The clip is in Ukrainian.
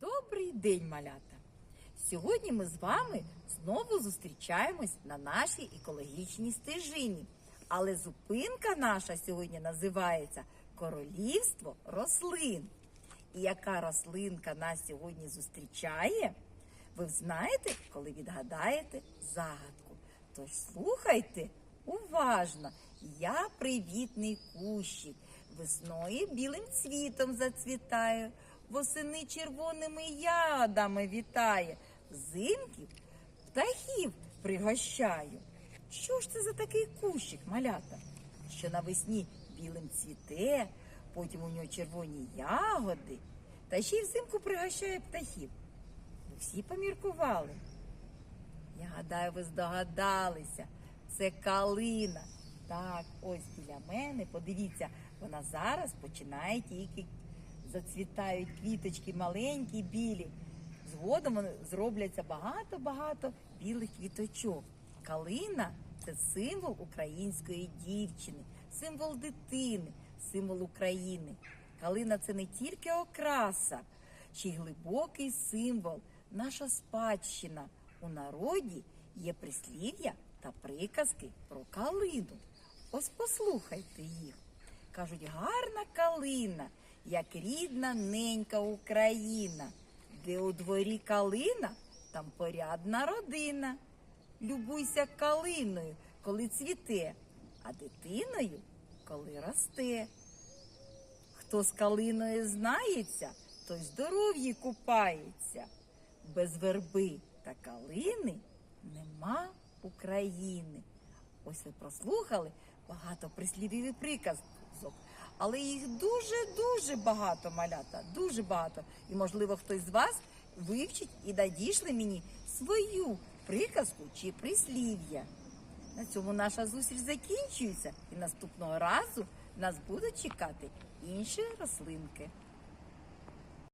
Добрий день, малята! Сьогодні ми з вами знову зустрічаємось на нашій екологічній стежині. Але зупинка наша сьогодні називається Королівство рослин. І яка рослинка нас сьогодні зустрічає? Ви знаєте, коли відгадаєте загадку. Тож слухайте уважно. Я привітний кущик, весною білим цвітом зацвітаю, восени червоними ядами вітає, взимки птахів пригощаю. Що ж це за такий кущик, малята? Що навесні білим цвіте, потім у нього червоні ягоди, та ще й взимку пригощає птахів. Ви всі поміркували. Я гадаю, ви здогадалися. Це калина. Так, ось біля мене. Подивіться, вона зараз починає тільки зацвітають квіточки маленькі, білі. Згодом вони зробляться багато-багато білих квіточок. Калина це символ української дівчини, символ дитини, символ України. Калина це не тільки окраса, ще й глибокий символ, наша спадщина. У народі є прислів'я та приказки про калину. Ось послухайте їх. Кажуть, гарна калина, як рідна ненька Україна, де у дворі калина, там порядна родина. Любуйся калиною, коли цвіте, а дитиною, коли росте. Хто з калиною знається, той здоров'ї купається. Без верби та калини нема України. Ось ви прослухали багато прислівів і приказок, але їх дуже-дуже багато малята, дуже багато. І, можливо, хтось з вас вивчить і надійшли мені свою приказку чи прислів'я. На цьому наша зустріч закінчується, і наступного разу нас будуть чекати інші рослинки.